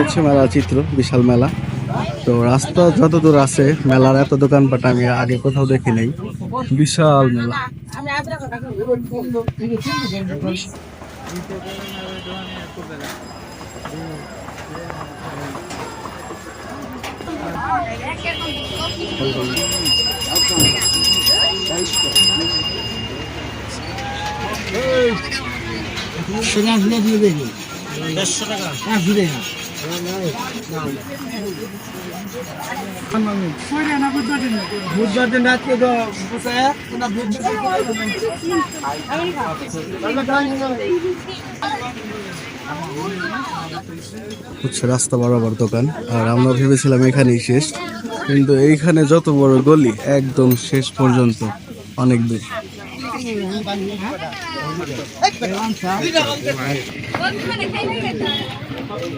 হচ্ছে মেলা চিত্র, বিশাল মেলা। তো রাস্তা যত দূর আছে, মেলার এত দোকানপাট আমি আগে কোথাও দেখি নাই। বিশাল মেলা। হচ্ছে রাস্তা বরাবর দোকান আর আমরা ভেবেছিলাম এখানেই শেষ কিন্তু এইখানে যত বড় গলি একদম শেষ পর্যন্ত অনেক দূর Ini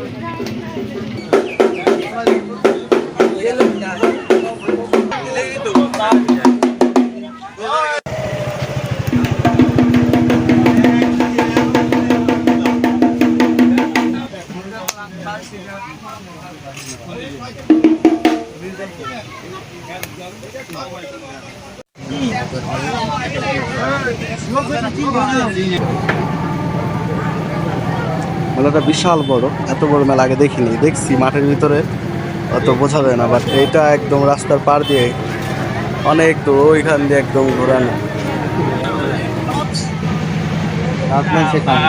you. মেলাটা বিশাল বড়। এত বড় মেলা আগে দেখিনি। দেখছি মাঠের ভিতরে, অত বোঝা যায় না বাট এইটা একদম রাস্তার পার দিয়ে, অনেক দূর, ওইখান দিয়ে একদম ঘোরানো। সেখানে?